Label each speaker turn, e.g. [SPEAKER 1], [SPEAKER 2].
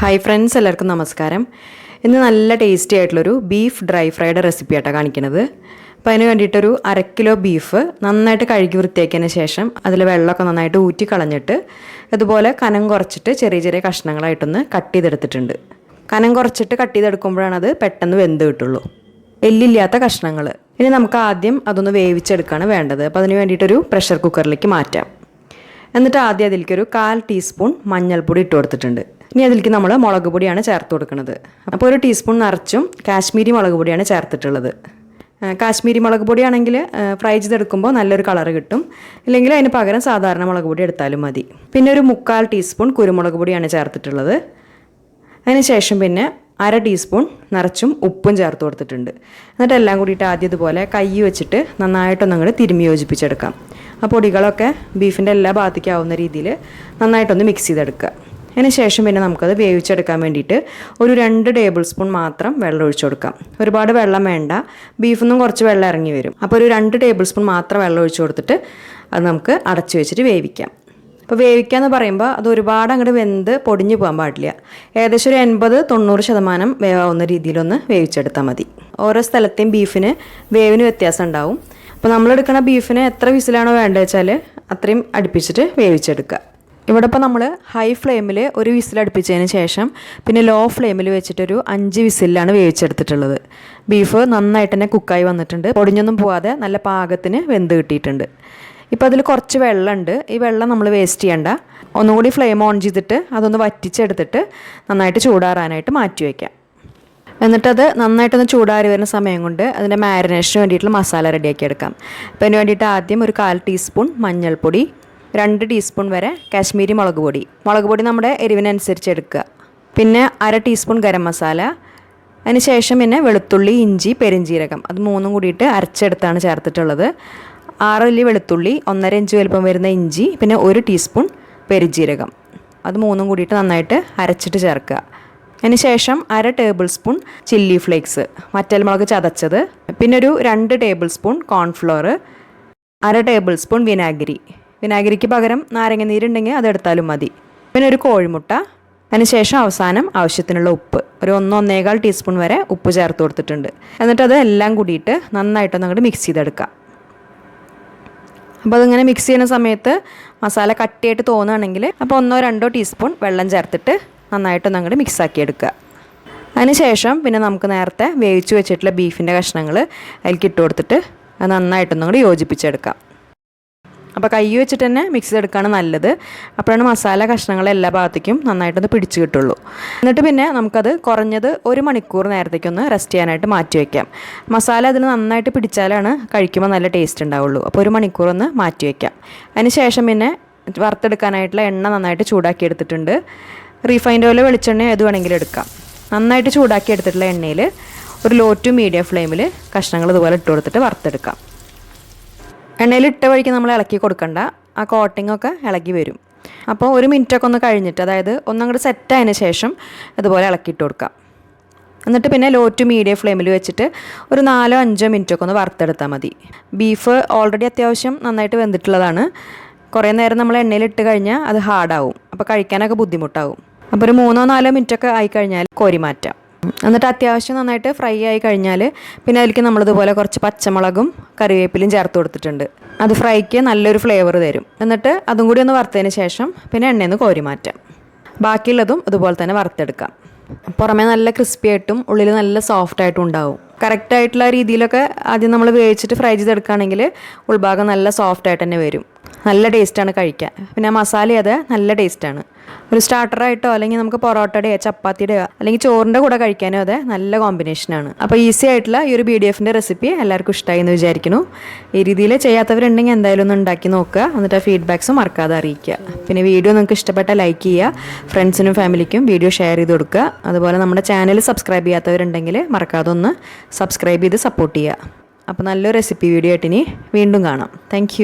[SPEAKER 1] Hi friends എല്ലാവർക്കും നമസ്കാരം. ഇന്ന് നല്ല ടേസ്റ്റി ആയിട്ടുള്ളൊരു ബീഫ് ഡ്രൈ ഫ്രൈഡ് റെസിപ്പി ആയിട്ടാണ് കാണിക്കുന്നത് അപ്പോൾ അതിന് വേണ്ടിയിട്ടൊരു അര കിലോ ബീഫ് നന്നായിട്ട് കഴുകി വൃത്തിയാക്കിയതിന് ശേഷം അതിൽ വെള്ളമൊക്കെ നന്നായിട്ട് ഊറ്റി കളഞ്ഞിട്ട് അതുപോലെ കനം കുറച്ചിട്ട് ചെറിയ ചെറിയ കഷ്ണങ്ങളായിട്ടൊന്ന് കട്ട് ചെയ്തെടുത്തിട്ടുണ്ട്. കനം കുറച്ചിട്ട് കട്ട് ചെയ്തെടുക്കുമ്പോഴാണ് അത് പെട്ടെന്ന് വെന്ത് കിട്ടുള്ളൂ. എല്ലില്ലാത്ത കഷ്ണങ്ങൾ ഇനി നമുക്ക് ആദ്യം അതൊന്ന് വേവിച്ചെടുക്കുകയാണ് വേണ്ടത്. അപ്പോൾ അതിന് വേണ്ടിയിട്ടൊരു പ്രഷർ കുക്കറിലേക്ക് മാറ്റാം. എന്നിട്ട് ആദ്യം അതിലേക്കൊരു കാൽ ടീസ്പൂൺ മഞ്ഞൾപ്പൊടി ഇട്ട് കൊടുത്തിട്ടുണ്ട്. ഇനി അതിലേക്ക് നമ്മൾ മുളക് പൊടിയാണ് ചേർത്ത് കൊടുക്കുന്നത്. അപ്പോൾ ഒരു ടീസ്പൂൺ നിറച്ചും കാശ്മീരി മുളക് പൊടിയാണ് ചേർത്തിട്ടുള്ളത്. കാശ്മീരി മുളക് പൊടിയാണെങ്കിൽ ഫ്രൈ ചെയ്തെടുക്കുമ്പോൾ നല്ലൊരു കളർ കിട്ടും. ഇല്ലെങ്കിൽ അതിന് പകരം സാധാരണ മുളക് പൊടി എടുത്താലും മതി. പിന്നെ ഒരു മുക്കാൽ ടീസ്പൂൺ കുരുമുളക് പൊടിയാണ് ചേർത്തിട്ടുള്ളത്. അതിനുശേഷം പിന്നെ അര ടീസ്പൂൺ നിറച്ചും ഉപ്പും ചേർത്ത് കൊടുത്തിട്ടുണ്ട്. എന്നിട്ട് എല്ലാം കൂടിയിട്ട് ആദ്യം ഇതുപോലെ കൈ വെച്ചിട്ട് നന്നായിട്ടൊന്ന് അങ്ങോട്ട് തിരുമ്മി യോജിപ്പിച്ചെടുക്കാം. ആ പൊടികളൊക്കെ ബീഫിന്റെ എല്ലാ ഭാഗത്തേക്കാവുന്ന രീതിയിൽ നന്നായിട്ടൊന്ന് മിക്സ് ചെയ്തെടുക്കുക. അതിന് ശേഷം പിന്നെ നമുക്കത് വേവിച്ചെടുക്കാൻ വേണ്ടിയിട്ട് ഒരു രണ്ട് ടേബിൾ സ്പൂൺ മാത്രം വെള്ളം ഒഴിച്ചു കൊടുക്കാം. ഒരുപാട് വെള്ളം വേണ്ട. ബീഫിൽ നിന്നും കുറച്ച് വെള്ളം ഇറങ്ങി വരും. അപ്പോൾ ഒരു രണ്ട് ടേബിൾ സ്പൂൺ മാത്രം വെള്ളം ഒഴിച്ചു കൊടുത്തിട്ട് അത് നമുക്ക് അടച്ചു വെച്ചിട്ട് വേവിക്കാം. അപ്പോൾ വേവിക്കുക എന്ന് പറയുമ്പോൾ അത് ഒരുപാട് അങ്ങോട്ട് വെന്ത് പൊടിഞ്ഞു പോകാൻ പാടില്ല. ഏകദേശം ഒരു എൺപത് തൊണ്ണൂറ് ശതമാനം വേവാവുന്ന രീതിയിലൊന്ന് വേവിച്ചെടുത്താൽ മതി. ഓരോ സ്ഥലത്തെയും ബീഫിന് വേവിന് വ്യത്യാസം ഉണ്ടാവും. അപ്പോൾ നമ്മളെടുക്കുന്ന ബീഫിന് എത്ര വിസിലാണോ വേണ്ടത് വെച്ചാൽ അത്രയും അടുപ്പിച്ചിട്ട് വേവിച്ചെടുക്കുക. ഇവിടെ ഇപ്പോൾ നമ്മൾ ഹൈ ഫ്ലെയിമിൽ ഒരു വിസിൽ അടുപ്പിച്ചതിന് ശേഷം പിന്നെ ലോ ഫ്ലെയിമിൽ വെച്ചിട്ടൊരു അഞ്ച് വിസിലാണ് വേവിച്ചെടുത്തിട്ടുള്ളത്. ബീഫ് നന്നായിട്ട് തന്നെ കുക്കായി വന്നിട്ടുണ്ട്. പൊടിഞ്ഞൊന്നും പോവാതെ നല്ല പാകത്തിന് വെന്ത് കിട്ടിയിട്ടുണ്ട്. ഇപ്പോൾ അതിൽ കുറച്ച് വെള്ളമുണ്ട്. ഈ വെള്ളം നമ്മൾ വേസ്റ്റ് ചെയ്യണ്ട. ഒന്നുകൂടി ഫ്ലെയിം ഓൺ ചെയ്തിട്ട് അതൊന്ന് വറ്റിച്ചെടുത്തിട്ട് നന്നായിട്ട് ചൂടാറാനായിട്ട് മാറ്റി വയ്ക്കാം എന്നിട്ടത് നന്നായിട്ടൊന്ന് ചൂടാറി വരുന്ന സമയം കൊണ്ട് അതിന്റെ മാരിനേഷന് വേണ്ടിയിട്ടുള്ള മസാല റെഡിയാക്കി എടുക്കാം. അപ്പോൾ അതിന് വേണ്ടിയിട്ട് ആദ്യം ഒരു കാൽ ടീസ്പൂൺ മഞ്ഞൾപ്പൊടി രണ്ട് ടീസ്പൂൺ വരെ കാശ്മീരി മുളക് പൊടി. മുളക് പൊടി നമ്മുടെ എരിവിനനുസരിച്ച് എടുക്കുക പിന്നെ അര ടീസ്പൂൺ ഗരം മസാല. അതിനുശേഷം പിന്നെ വെളുത്തുള്ളി ഇഞ്ചി പെരിഞ്ജീരകം. അത് മൂന്നും കൂടിയിട്ട് അരച്ചെടുത്താണ് ചേർത്തിട്ടുള്ളത്. ആറ് വലിയ വെളുത്തുള്ളി ഒന്നര ഇഞ്ച് വലുപ്പം വരുന്ന ഇഞ്ചി പിന്നെ ഒരു ടീസ്പൂൺ പെരിഞ്ജീരകം. അത് മൂന്നും കൂടിയിട്ട് നന്നായിട്ട് അരച്ചിട്ട് ചേർക്കുക. അതിനുശേഷം അര ടേബിൾ സ്പൂൺ ചില്ലി ഫ്ലേക്സ് മറ്റൽ മുളക് ചതച്ചത്. പിന്നെ ഒരു രണ്ട് ടേബിൾ സ്പൂൺ കോൺഫ്ലോർ അര ടേബിൾ സ്പൂൺ വിനാഗിരി. വിനാഗിരിക്ക് പകരം നാരങ്ങ നീരുണ്ടെങ്കിൽ അതെടുത്താലും മതി. പിന്നെ ഒരു കോഴിമുട്ട അതിനുശേഷം അവസാനം ആവശ്യത്തിനുള്ള ഉപ്പ്. ഒരു ഒന്നോ ഒന്നേകാൽ ടീസ്പൂൺ വരെ ഉപ്പ് ചേർത്ത് കൊടുത്തിട്ടുണ്ട്. എന്നിട്ട് അത് എല്ലാം കൂടിയിട്ട് നന്നായിട്ടൊന്ന് അങ്ങോട്ട് മിക്സ് ചെയ്തെടുക്കാം. അപ്പോൾ അതിങ്ങനെ മിക്സ് ചെയ്യുന്ന സമയത്ത് മസാല കട്ടിയായിട്ട് തോന്നുകയാണെങ്കിൽ അപ്പോൾ ഒന്നോ രണ്ടോ ടീസ്പൂൺ വെള്ളം ചേർത്തിട്ട് നന്നായിട്ടൊന്ന് അങ്ങോട്ട് മിക്സ് ആക്കി എടുക്കുക അതിനുശേഷം പിന്നെ നമുക്ക് നേരത്തെ വേവിച്ച് വെച്ചിട്ടുള്ള ബീഫിന്റെ കഷ്ണങ്ങൾ അതിലേക്ക് ഇട്ട് കൊടുത്തിട്ട് അത് നന്നായിട്ടൊന്നും കൂടി യോജിപ്പിച്ചെടുക്കാം. അപ്പോൾ കൈ വെച്ചിട്ട് തന്നെ മിക്സ് ചെയ്തെടുക്കുകയാണ് നല്ലത്. അപ്പോഴാണ് മസാല കഷ്ണങ്ങൾ എല്ലാ ഭാഗത്തേക്കും നന്നായിട്ടൊന്ന് പിടിച്ച് കിട്ടുള്ളൂ. എന്നിട്ട് പിന്നെ നമുക്കത് കുറഞ്ഞത് ഒരു മണിക്കൂർ നേരത്തേക്കൊന്ന് റെസ്റ്റ് ചെയ്യാനായിട്ട് മാറ്റി വയ്ക്കാം മസാല അതിന് നന്നായിട്ട് പിടിച്ചാലാണ് കഴിക്കുമ്പോൾ നല്ല ടേസ്റ്റ് ഉണ്ടാവുള്ളൂ. അപ്പോൾ ഒരു മണിക്കൂർ ഒന്ന് മാറ്റി വയ്ക്കാം അതിന് ശേഷം പിന്നെ വറുത്തെടുക്കാനായിട്ടുള്ള എണ്ണ നന്നായിട്ട് ചൂടാക്കി എടുത്തിട്ടുണ്ട്. റീഫൈൻഡ് ഓയിൽ വെളിച്ചെണ്ണ ഏത് വേണമെങ്കിലും എടുക്കാം. നന്നായിട്ട് ചൂടാക്കി എടുത്തിട്ടുള്ള എണ്ണയിൽ ഒരു ലോ ടു മീഡിയം ഫ്ലെയിമിൽ കഷ്ണങ്ങൾ ഇതുപോലെ ഇട്ട് കൊടുത്തിട്ട് വറുത്തെടുക്കാം. എണ്ണയിൽ ഇട്ട വഴിക്ക് നമ്മൾ ഇളക്കി കൊടുക്കണ്ട. ആ കോട്ടിംഗ് ഒക്കെ ഇളകി വരും. അപ്പോൾ ഒരു മിനിറ്റൊക്കെ ഒന്ന് കഴിഞ്ഞിട്ട് അതായത് ഒന്നങ്ങോട്ട് സെറ്റ് ആയതിന് ശേഷം അതുപോലെ ഇളക്കിയിട്ട് കൊടുക്കാം. എന്നിട്ട് പിന്നെ ലോ ടു മീഡിയം ഫ്ലെയിമിൽ വെച്ചിട്ട് ഒരു നാലോ അഞ്ചോ മിനിറ്റൊക്കെ ഒന്ന് വറുത്തെടുത്താൽ മതി. ബീഫ് ഓൾറെഡി അത്യാവശ്യം നന്നായിട്ട് വെന്തിട്ടുള്ളതാണ്. കുറേ നേരം നമ്മൾ എണ്ണയിൽ ഇട്ട് കഴിഞ്ഞാൽ അത് ഹാർഡാവും അപ്പോൾ കഴിക്കാനൊക്കെ ബുദ്ധിമുട്ടാവും. അപ്പോൾ ഒരു മൂന്നോ നാലോ മിനിറ്റൊക്കെ ആയിക്കഴിഞ്ഞാൽ കോരി മാറ്റാം എന്നിട്ട് അത്യാവശ്യം നന്നായിട്ട് ഫ്രൈ ആയി കഴിഞ്ഞാൽ പിന്നെ അതിലേക്ക് നമ്മളിതുപോലെ കുറച്ച് പച്ചമുളകും കറിവേപ്പിലും ചേർത്ത് കൊടുത്തിട്ടുണ്ട്. അത് ഫ്രൈക്ക് നല്ലൊരു ഫ്ലേവർ തരും. എന്നിട്ട് അതും കൂടി ഒന്ന് വറുത്തതിന് ശേഷം പിന്നെ എണ്ണയിൽ നിന്ന് കോരി മാറ്റാം. ബാക്കിയുള്ളതും ഇതുപോലെ തന്നെ വറുത്തെടുക്കാം. പുറമേ നല്ല ക്രിസ്പി ആയിട്ടും ഉള്ളിൽ നല്ല സോഫ്റ്റ് ആയിട്ടും ഉണ്ടാവും. കറക്റ്റ് ആയിട്ടുള്ള രീതിയിലൊക്കെ ആദ്യം നമ്മൾ വേവിച്ചിട്ട് ഫ്രൈ ചെയ്തെടുക്കുകയാണെങ്കിൽ ഉൾഭാഗം നല്ല സോഫ്റ്റ് ആയിട്ട് തന്നെ വരും. നല്ല ടേസ്റ്റാണ് കഴിക്കാൻ. പിന്നെ മസാല അത് നല്ല ടേസ്റ്റാണ് ഒരു സ്റ്റാർട്ടറായിട്ടോ അല്ലെങ്കിൽ നമുക്ക് പൊറോട്ടയുടെയോ ചപ്പാത്തിയുടെയോ അല്ലെങ്കിൽ ചോറിന്റെ കൂടെ കഴിക്കാനോ അതെ നല്ല കോമ്പിനേഷനാണ് അപ്പോൾ ഈസി ആയിട്ടുള്ള ഈ ഒരു ബി ഡി എഫിന്റെ റെസിപ്പി എല്ലാവർക്കും ഇഷ്ടമായി എന്ന് വിചാരിക്കുന്നു. ഈ രീതിയിൽ ചെയ്യാത്തവരുണ്ടെങ്കിൽ എന്തായാലും ഒന്ന് ഉണ്ടാക്കി നോക്കുക. എന്നിട്ട് ഫീഡ്ബാക്സും മറക്കാതെ അറിയിക്കുക. പിന്നെ വീഡിയോ നിങ്ങൾക്ക് ഇഷ്ടപ്പെട്ട ലൈക്ക് ചെയ്യുക. ഫ്രണ്ട്സിനും ഫാമിലിക്കും വീഡിയോ ഷെയർ ചെയ്ത് കൊടുക്കുക. അതുപോലെ നമ്മുടെ ചാനൽ സബ്സ്ക്രൈബ് ചെയ്യാത്തവരുണ്ടെങ്കിൽ മറക്കാതെ ഒന്ന് സബ്സ്ക്രൈബ് ചെയ്ത് സപ്പോർട്ട് ചെയ്യുക. അപ്പോൾ നല്ലൊരു റെസിപ്പി വീഡിയോ ആയിട്ട് ഇനി വീണ്ടും കാണാം. താങ്ക്